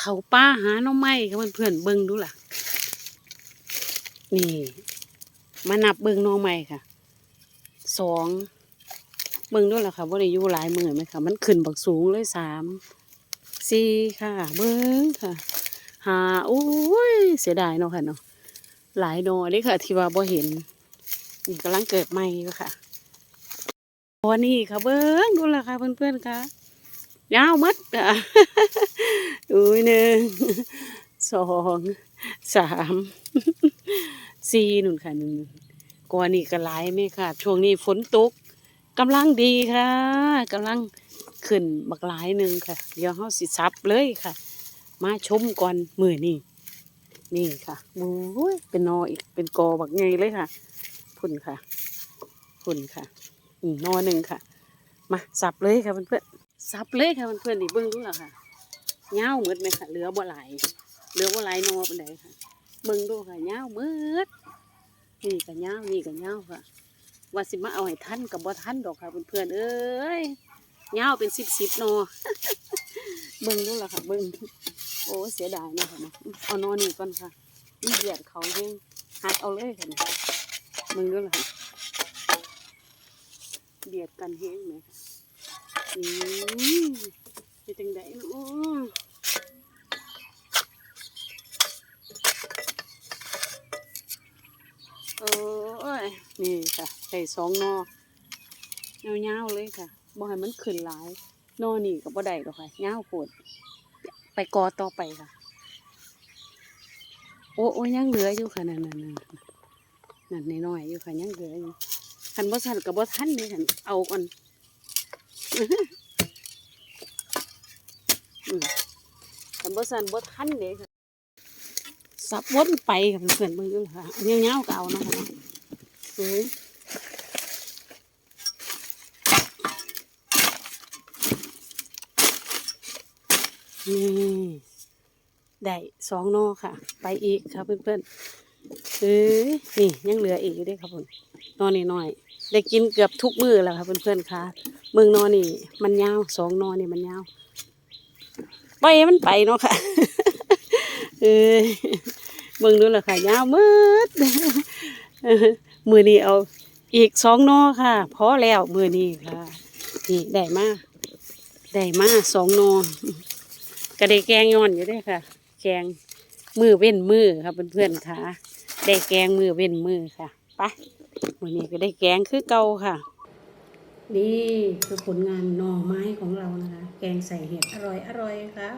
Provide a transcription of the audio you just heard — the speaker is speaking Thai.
เขาป้าหาน้องไม้ค่ะเพื่อนเบิ่งดูล่ะ นี่ มานับเบิ่งน้องไม้ค่ะ สอง เบิ่งดูล่ะค่ะว่าได้อยู่หลายมือไหมค่ะ มันขึ้นบักสูงเลยสาม สี่ค่ะ เบิ่งค่ะ หาโอ้ย เสียดายเนาะค่ะเนาะ หลายนอเลยค่ะ ที่ว่าบ่เห็น นี่กำลังเกิดใหม่อยู่ค่ะวันนี้ค่ะเบิ้งดูละค่ะเพื่อนๆค่ะยาวมัดอะ อุ้ยหนึ่งสองสามสี่หนุนค่ะหนึ่งกว่านี้ก็หลายไหมค่ะ ช่วงนี้ฝนตกกำลังดีค่ะกำลังขึ้นบักหลายหนึ่งค่ะ เดี๋ยวเฮาสิซับเลยค่ะ มาชมก่อนมือนี่นี่ค่ะโอ้ยเป็นนออีกเป็นกอบักไงเลยค่ะพุ่นค่ะพุ่นค่ะอีกนอหนึ่งค่ะ มาสับเลยค่ะเพื่อนๆสับเลยค่ะเพื่อนๆนี่เบิ้งดูล่ะค่ะ เงาวหมดไหมค่ะเหลือบ่ไหลเหลือบ่ไหลนอปานใดค่ะเบิ้งดูค่ะเงาวหมดนี่ก็เงาวนี่ก็เงาวค่ะว่าสิมาเอาให้ท่านกับบ่ท่านดอกค่ะเพื่อนๆเอ้ยเงาวเป็นสิบสิบนอเบิ้งดูละค่ะเบิ้งโอ้เสียดายนะค่ะเนาะเอานอนี่ก่อนค่ะนี่เหยียดเขาเองหักเอาเลยค่ะนี่มึงด้วยเหรอเบียดกันเฮงไหมอืมเป็นจังไดเนาะโอ้ย นี่ค่ะใส่สองนอเงาวๆเลยค่ะบ่ให้มันขึ้นหลายนอนี่ก็บ่ได้ดอกค่ะเงาวโพดไปกอต่อไปค่ะ โอ้โอ้ยังเหลืออยู่ค่ะนั่นนั่นนั่นนั่นน้อยๆอยู่ค่ะยังเหลืออยู่คันบ่ทันกับบ่ทันนี่คันเอาก่อนอืมคันบ่ทันบ่ทันเด้ค่ะสับวนไปค่ะเพื่อนเบิ่อยู่ะค่ะอันยวๆก็เอาเนาะคะ นี่ได้สองนอค่ะ ไปอีกค่ะเพื่อนๆเอ้ยนี่ยังเหลืออีกอยู่ด้วยครับผมนอนนี่น้อย ได้กินเกือบทุกมื้อแล้วครับเพื่อนๆค่ะเมืองนอนนี่ มันยาวสองนอนนี่มันยาวไปมันไปเนาะค่ะเอ้ยเมืองนู้นแหละค่ะยาวมืด มือนี้เอาอีกสองนอค่ะพอแล้วมือนี้ค่ะนี่ได้มาได้มาสองนอกระเดแกงย้อนอยู่ด้วยค่ะ แกงมือเว้นมือครับเพื่อนๆค่ะได้แกงมือเว้นมือค่ะไปวันนี้ก็ได้แกงคือเก่าค่ะ นี่คือผลงานหน่อไม้ของเรานะคะ แกงใส่เห็ดอร่อยอร่อยค่ะ